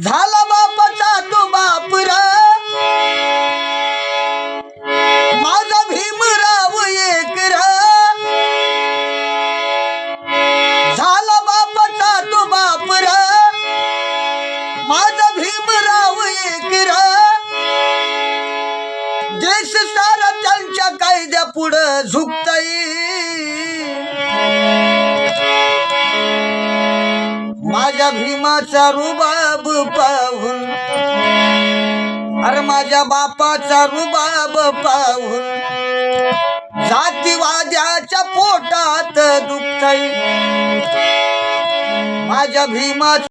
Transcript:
झाला भीमराव एक देश सारा त्यांच्या कायद्या पुढं झुकता माझ्या भीमाचा रुबाब पाहून अरे माझ्या बापाचा रुबाब पाहून जातीवाद्याच्या पोटात दुखताई माझ्या भीमाचा